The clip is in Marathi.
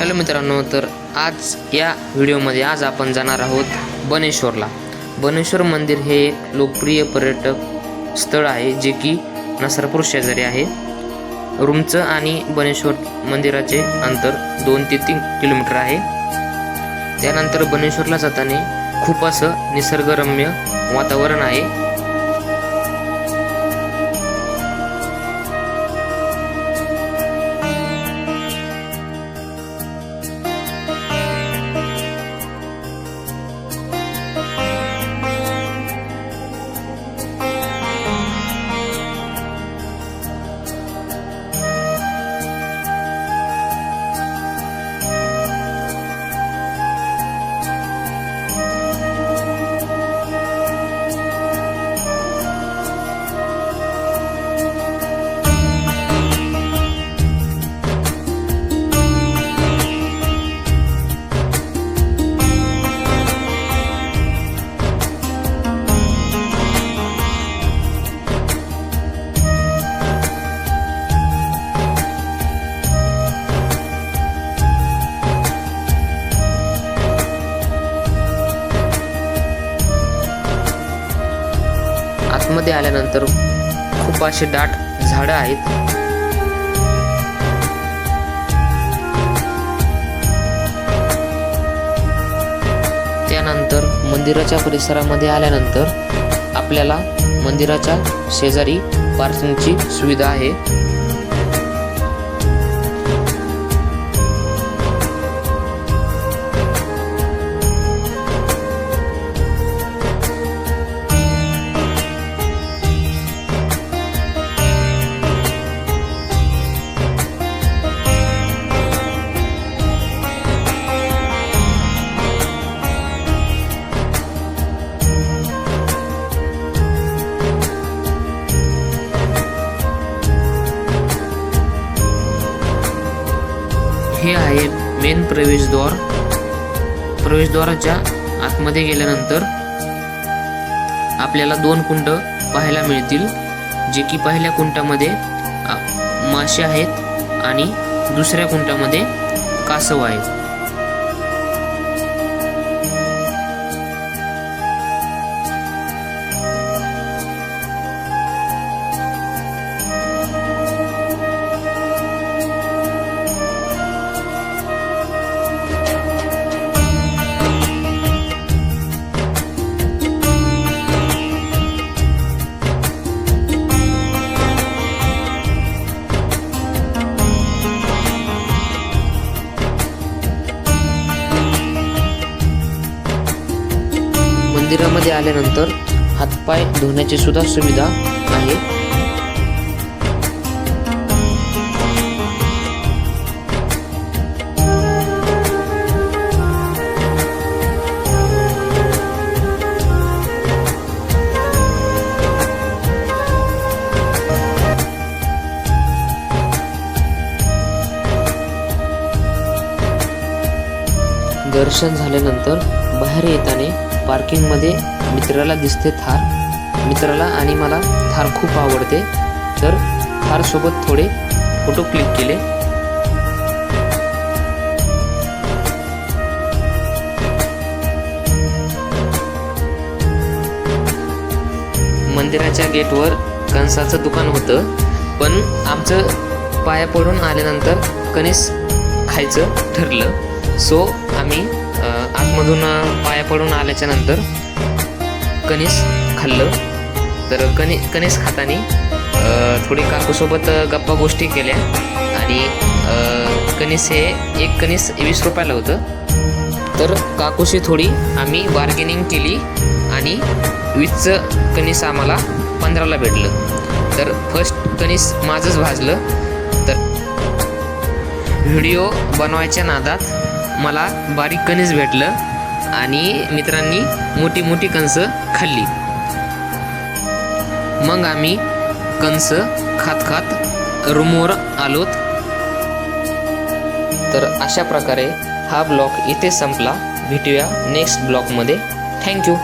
हॅलो मित्रांनो तर आज या व्हिडिओमध्ये आज आपण जाणार आहोत बनेश्वरला. बनेश्वर मंदिर हे एक लोकप्रिय पर्यटक स्थळ आहे जे की नसरपूर शेजारी आहे. रूमचं आणि बनेश्वर मंदिराचे अंतर दोन ते तीन किलोमीटर आहे. त्यानंतर बनेश्वरला जाताना खूप असं निसर्गरम्य वातावरण आहे. आतमध्ये आल्यानंतर खूप असे दाट झाडं आहेत. त्यानंतर मंदिराच्या परिसरामध्ये आल्यानंतर आपल्याला मंदिराच्या शेजारी पार्किंगची सुविधा आहे. हे आहे मेन प्रवेशद्वार. प्रवेशद्वाराच्या आतमध्ये गेल्यानंतर आपल्याला दोन कुंड पाहायला मिळतील जे की पहिल्या कुंटामध्ये मासे आहेत आणि दुसऱ्या कुंटामध्ये कासव आहेत. मंदिरामध्ये आल्यानंतर हातपाय धुण्याची सुद्धा सुविधा आहे. दर्शन झाल्यानंतर बाहेर येताना पार्किंगमध्ये मित्राला दिसते थार. मित्राला आणि मला थार खूप आवडते. तर थारसोबत थोडे फोटो क्लिक केले. मंदिराच्या गेटवर कणसाचं दुकान होतं. पण आमचं पाया पडून आल्यानंतर कणीस खायचं ठरलं. सो आम्ही आतमधून पाया पडून आल्याच्यानंतर कणीस खाल्लं. तर कणी कणीस खातानी थोडी काकूसोबत गप्पा गोष्टी केल्या. आणि अ, कणीस हे एक कणीस वीस रुपयाला होतं. तर काकूशी थोडी आम्ही बार्गेनिंग केली आणि वीसचं कणीस आम्हाला पंधराला भेटलं. तर फर्स्ट कणीस माझंच भाजलं. तर व्हिडिओ बनवायच्या नादात मला बारीक कणीस भेटलं आणि मित्रांनी मोठी मोठी कणस खाल्ली. मग आम्ही कणस खात खात रूमवर आलोत. तर अशा प्रकारे हा ब्लॉग इथे संपला. भेटूया नेक्स्ट ब्लॉगमध्ये. थँक्यू.